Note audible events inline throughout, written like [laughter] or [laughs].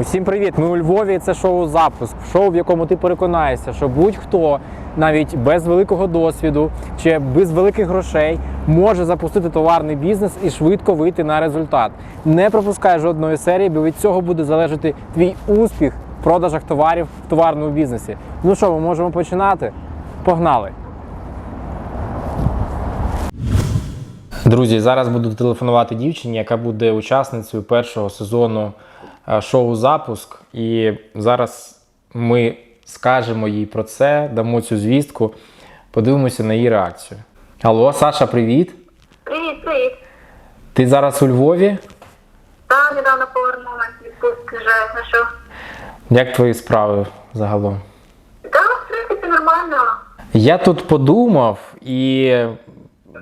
Усім привіт! Ми у Львові. Це шоу Запуск. Шоу, в якому ти переконаєшся, що будь-хто, навіть без великого досвіду чи без великих грошей, може запустити товарний бізнес і швидко вийти на результат. Не пропускай жодної серії, бо від цього буде залежати твій успіх в продажах товарів в товарному бізнесі. Ну що, ми можемо починати? Погнали! Друзі, зараз буду телефонувати дівчині, яка буде учасницею першого сезону шоу Запуск. І зараз ми скажемо їй про це, дамо цю звістку, подивимося на її реакцію. Алло, Саша, привіт! Привіт, привіт. Ти зараз у Львові? Та недавно повернулася відпустки вже на що. Як твої справи загалом? Та, в принципі, нормально. Я тут подумав і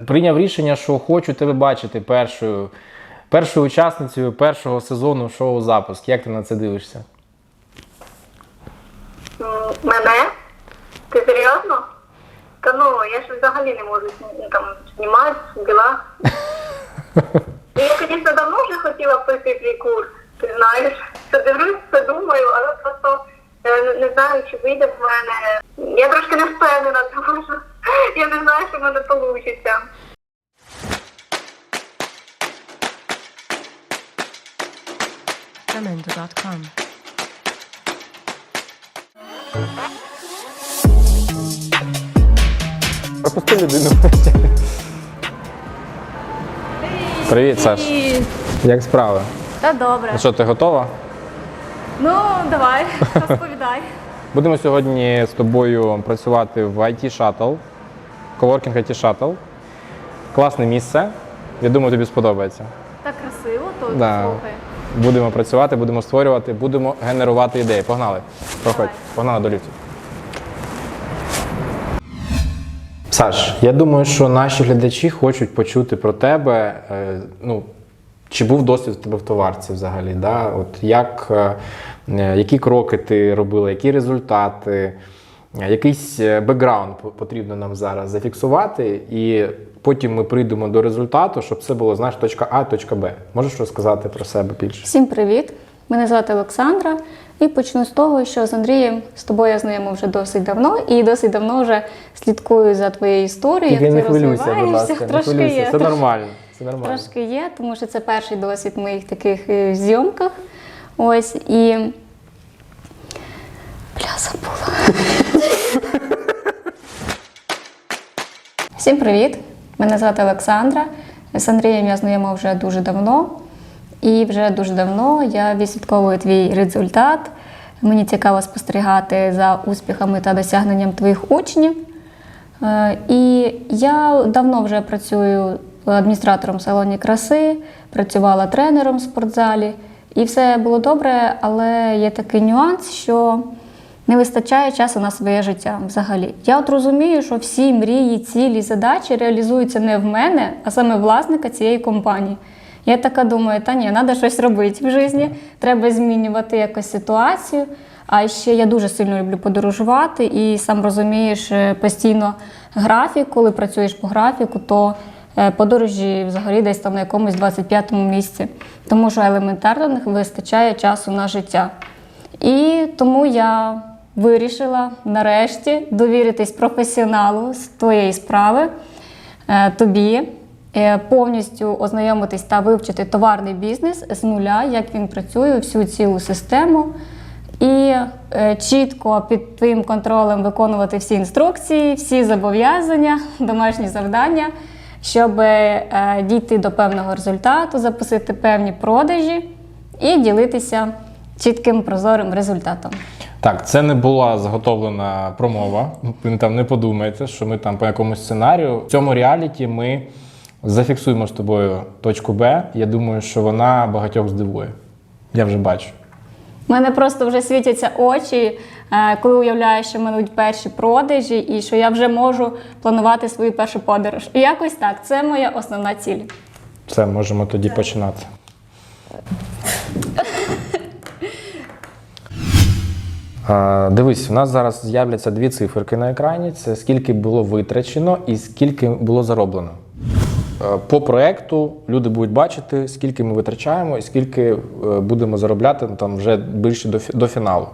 прийняв рішення, що хочу тебе бачити першою, першою учасницею першого сезону шоу Запуск. Як ти на це дивишся? Мене? Ти серйозно? Та ну, я ж взагалі не можу ну, там знімати, діла. Ну, [laughs] Я, звісно, давно вже хотіла пройти твій курс, ти знаєш. Все дивлюсь, все думаю, але просто е, не- не знаю, чи вийде в мене. Я трошки не впевнена, тому що я не знаю, що в мене вийде. Jamendo.com. Пропусти людину. Привіт, Саш. Як справи? Та добре. Ну що, ти готова? Ну, давай, розповідай. [laughs] Будемо сьогодні з тобою працювати в IT Shuttle, Coworking IT Shuttle. Класне місце. Я думаю, тобі сподобається. Так красиво, то Да. слухай. Будемо працювати, будемо створювати, будемо генерувати ідеї. Погнали. Проходь. Погнали до ліфтів. Саш, я думаю, що наші глядачі хочуть почути про тебе. е, Ну, чи був досвід у тебе в товарці взагалі? Да? От як, е, е, які кроки ти робила, які результати, якийсь е, бекграунд потрібно нам зараз зафіксувати, і потім ми прийдемо до результату, щоб це було знаєш, точка А, точка Б. Можеш розказати про себе більше? Всім привіт! Мене звати Олександра, і почну з того, що з Андрієм з тобою я знайома вже досить давно, і досить давно вже слідкую за твоєю історією. Як ти хвилюйся, будь розвиваєшся. ласка, не Трошки хвилюйся. є. Це нормально. Це нормально. Трошки є, тому що це перший досвід моїх таких е, зйомках. Ось і. Бля, забула. Всім привіт! Мене звати Олександра. З Андрієм я знайома вже дуже давно. І вже дуже давно я відслідковую твій результат. Мені цікаво спостерігати за успіхами та досягненням твоїх учнів. Е, І я давно вже працюю адміністратором салоні краси, працювала тренером в спортзалі, і все було добре, але є такий нюанс, що не вистачає часу на своє життя взагалі. Я от розумію, що всі мрії, цілі, задачі реалізуються не в мене, а саме власника цієї компанії. Я така думаю, та ні, треба щось робити в житті, треба змінювати якось ситуацію. А ще я дуже сильно люблю подорожувати, і сам розумієш е, постійно графік, коли працюєш по графіку, то е, подорожі взагалі десь там на якомусь 25-му місці, тому що елементарно не вистачає часу на життя. І тому я вирішила нарешті довіритись професіоналу з твоєї справи, е, тобі, е, повністю ознайомитись та вивчити товарний бізнес з нуля, як він працює, всю цілу систему. І е, чітко під твоїм контролем виконувати всі інструкції, всі зобов'язання, домашні завдання, щоб дійти до певного результату, запустити певні продажі і ділитися чітким прозорим результатом. Так, це не була заготовлена промова. Ви там не подумайте, що ми там по якомусь сценарію. В цьому реаліті ми зафіксуємо з тобою точку Б. Я думаю, що вона багатьох здивує. Я вже бачу. У мене просто вже світяться очі, е, коли уявляю, що минуть перші продажі, і що я вже можу планувати свою першу подорож. І якось так, це моя основна ціль. Все, можемо тоді починати. Дивись, у нас зараз з'являться дві циферки на екрані: це скільки було витрачено і скільки було зароблено. е, по проекту люди будуть бачити, скільки ми витрачаємо і скільки е, будемо заробляти ну, там вже більше до, до фіналу.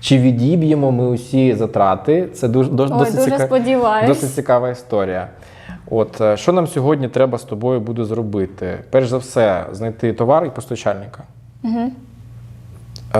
Чи відіб'ємо ми усі затрати? Це дуже, Ой, досить, дуже ціка- сподіваюсь. досить цікава історія. От е, що нам сьогодні треба з тобою буде зробити? Перш за все, знайти товар і постачальника. Е,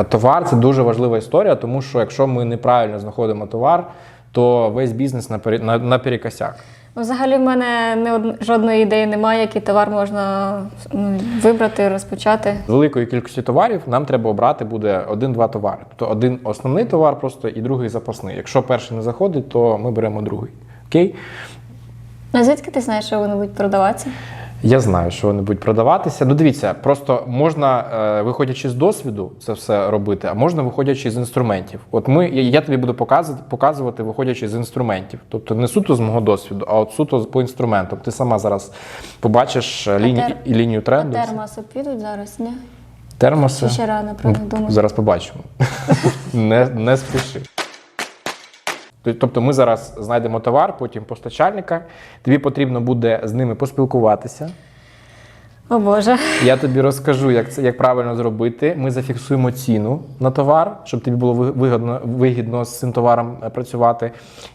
Товар це дуже важлива історія, тому що якщо ми неправильно знаходимо товар, то весь бізнес на, наперекосяк. Ну, Взагалі в мене не од... жодної ідеї немає, який товар можна м, вибрати, розпочати. З великої кількості товарів нам треба обрати буде один-два товари. Тобто один основний товар просто і другий запасний. Якщо перший не заходить, то ми беремо другий. Окей? А звідки ти знаєш, що вони будуть продаватися? Я знаю, що вони будуть продаватися. Ну, дивіться, просто можна, е, виходячи з досвіду, це все робити, а можна виходячи з інструментів. От ми, я, тобі буду показувати, показувати, виходячи з інструментів. Тобто не суто з мого досвіду, а от суто по інструментам. Ти сама зараз побачиш е, лінію, тер- лінію тренду. А термоси підуть зараз, ні? Термоси. Ще рано про них Ну, думати? Зараз побачимо. [laughs] не, не спіши. Тобто ми зараз знайдемо товар, потім постачальника. Тобі потрібно буде з ними поспілкуватися. О Боже. Я тобі розкажу, як це як правильно зробити. Ми зафіксуємо ціну на товар, щоб тобі було вигідно, вигідно з цим товаром е, працювати.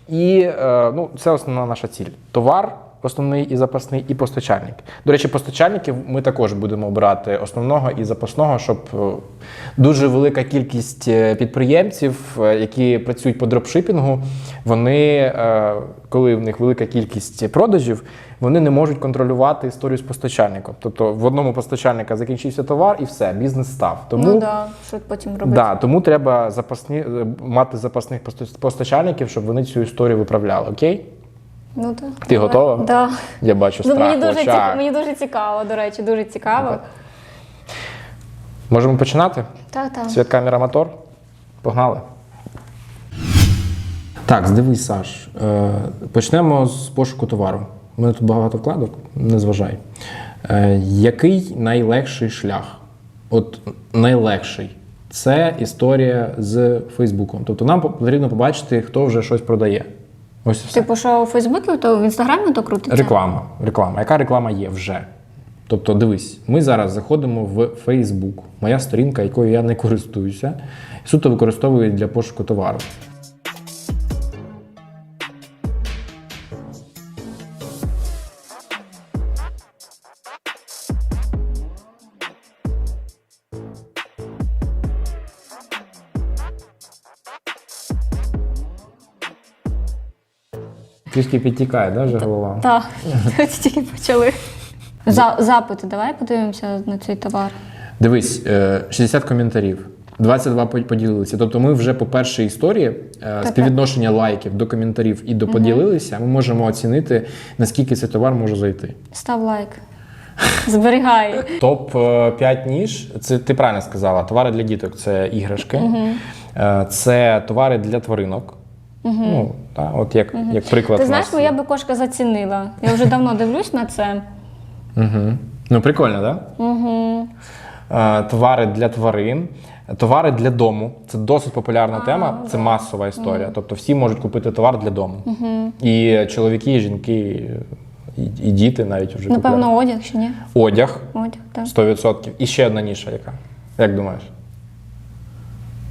І е, ну, це основна наша ціль. Товар. Основний і запасний, і постачальник. До речі, постачальників ми також будемо обирати основного і запасного, щоб е, дуже велика кількість е, підприємців, е, які працюють по дропшипінгу, вони, коли в них велика кількість продажів, вони не можуть контролювати історію з постачальником. Тобто в одному постачальника закінчився товар і все, бізнес став. Тому Ну да. що потім робити? Да, тому треба запасні, мати запасних постачальників, щоб вони цю історію виправляли. Окей? Ну, так. Ти готова? Да. Я бачу Ну, страх мені, в дуже очах. цікаво, мені дуже цікаво, до речі, дуже цікаво. Можемо починати? Так, так. Світ камера мотор. Погнали. Так, дивись, Саш. Е, Почнемо з пошуку товару. У мене тут багато вкладок, не зважай. Е, Який найлегший шлях? От найлегший. Це історія з Фейсбуком. Тобто нам потрібно побачити, хто вже щось продає. Ось все. Типу, що у Фейсбуці, то в інстаграмі то крутиться? Реклама. Реклама. Яка реклама є вже? Тобто, дивись, ми зараз заходимо в Фейсбук, моя сторінка, якою я не користуюся, суто використовую для пошуку товару. Трішки підтікає, да, вже голова? Так, тільки почали. За, запити, давай подивимося на цей товар. Дивись, е, 60 коментарів. 22 по- поділилися. Тобто ми вже по першій історії е, співвідношення лайків до коментарів і до поділилися, ми можемо оцінити, наскільки цей товар може зайти. Став лайк. Зберігай. [laughs] Топ 5 ніж це ти правильно сказала. Товари для діток це іграшки, Е, це товари для тваринок. Ну, та, от як, як приклад. Ти знаєш, нас моя би кошка зацінила. Я вже давно дивлюсь на це. Мгм. Ну, прикольно, так? Да? Угу. Товари для тварин, товари для дому. Це досить популярна тема, це масова історія. Тобто всі можуть купити товар для дому. І чоловіки, і жінки, і, і діти навіть вже купують. Напевно, одяг чи ні? Одяг Одяг, так. 100%. І ще одна ніша яка. Як думаєш?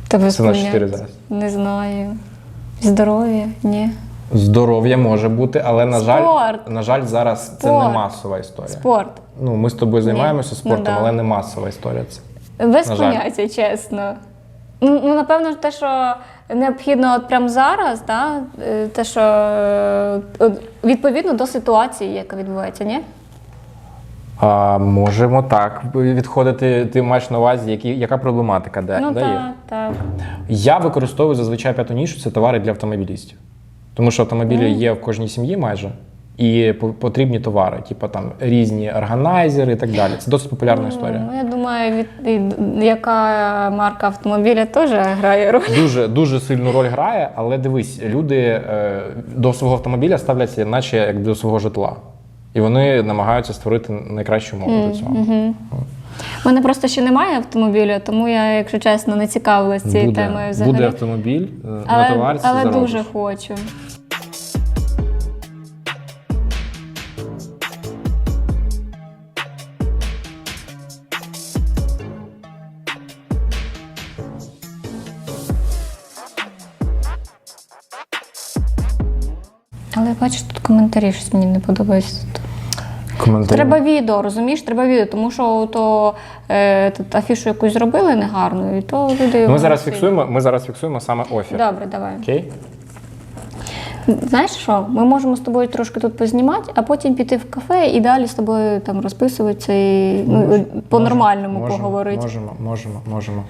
Та без Це на 4 зараз. Не знаю. Здоров'я? Ні. Здоров'я може бути, але на жаль, Спорт. на жаль, зараз це не Спорт. масова історія. Спорт. Ну, ми з тобою займаємося Ну, спортом, да. але не масова історія. Це. Без На жаль. поняття, чесно. Ну, ну, напевно, те, що необхідно от прямо зараз, да? е, те, що е, от відповідно до ситуації, яка відбувається, ні? А, можемо так відходити. Ти маєш на увазі, які, яка проблематика де, ну де є? так, так. Я використовую зазвичай п'яту нішу це товари для автомобілістів. Тому що автомобілі є в кожній сім'ї майже. І по- потрібні товари, типу там різні органайзери і так далі. Це досить популярна історія. Ну, я думаю, від, від- яка марка автомобіля теж грає роль. Дуже дуже сильну роль грає, але дивись, люди е, до свого автомобіля ставляться, наче як до свого житла і вони намагаються створити найкращу умову mm, для цього. У мене просто ще немає автомобіля, тому я, якщо чесно, не цікавилась цією буде, темою взагалі. Буде автомобіль е, але, на товарці. Але заробиш. дуже хочу. Але я бачу, тут коментарі щось мені не подобається. Коментарі. Треба відео, розумієш? Треба відео, тому що то е, тут афішу якусь зробили негарну, і то люди. Ми зараз фіксуємо, ми зараз фіксуємо саме офір. Добре, давай. Окей? Знаєш що? Ми можемо з тобою трошки тут познімати, а потім піти в кафе і далі з тобою там розписуватися і ну, по-нормальному Можемо, поговорити. Можемо, можемо, можемо.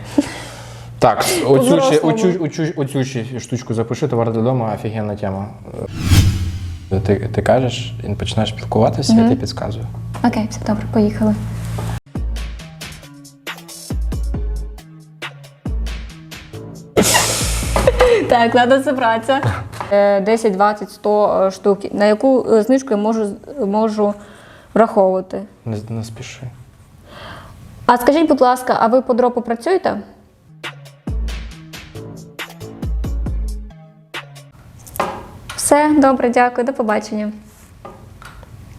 Так, [laughs] оцю, ще, оцю, оцю, оцю ще штучку запиши, товар додому, офігенна тема. Ти, ти кажеш, і починаєш спілкуватися, я тобі підказую. Окей, все добре, поїхали. [laughs] Так, треба зібратися. Е, 10, 20, 100 е, штук. На яку е, знижку я можу, можу враховувати? Не, не спіши. А скажіть, будь ласка, а ви по дропу працюєте? Все, добре, дякую, до побачення.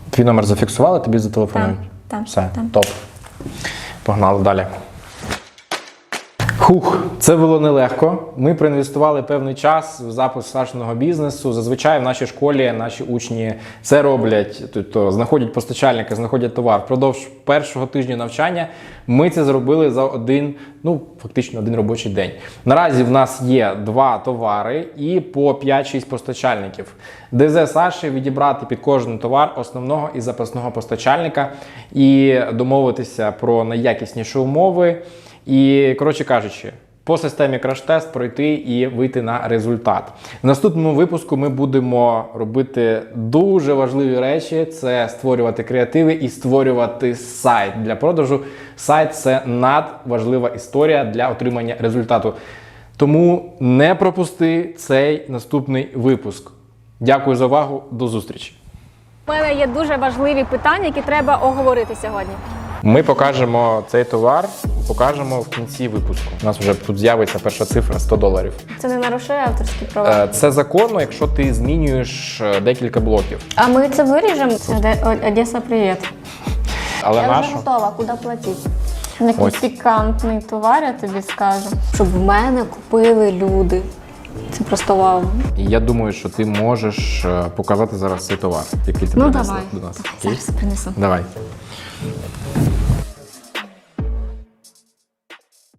Твій номер зафіксували, тобі зателефонують? Так, так, Все, так. топ. Погнали далі. Хух, це було нелегко. Ми проінвестували певний час в запуск старшого бізнесу. Зазвичай в нашій школі наші учні це роблять, тобто знаходять постачальника, знаходять товар. Впродовж першого тижня навчання ми це зробили за один, ну фактично один робочий день. Наразі в нас є два товари і по 5-6 постачальників. ДЗ Саші відібрати під кожен товар основного і запасного постачальника і домовитися про найякісніші умови. І, коротше кажучи, по системі краш-тест пройти і вийти на результат. В наступному випуску ми будемо робити дуже важливі речі: це створювати креативи і створювати сайт для продажу. Сайт це надважлива історія для отримання результату. Тому не пропусти цей наступний випуск. Дякую за увагу. До зустрічі. У мене є дуже важливі питання, які треба оговорити сьогодні. Ми покажемо цей товар, покажемо в кінці випуску. У нас вже тут з'явиться перша цифра 100 доларів. Це не нарушує авторські права. Е, Це законно, якщо ти змінюєш е, декілька блоків. А ми це виріжемо. Одеса, привіт. Але Я нашу вже готова, куди платити? Який Ось. пікантний товар, я тобі скажу. Щоб в мене купили люди. Це просто вау. Я думаю, що ти можеш е, показати зараз цей товар, який ти Ну принесла давай. до нас. Давай, Окей? зараз принесу. Давай.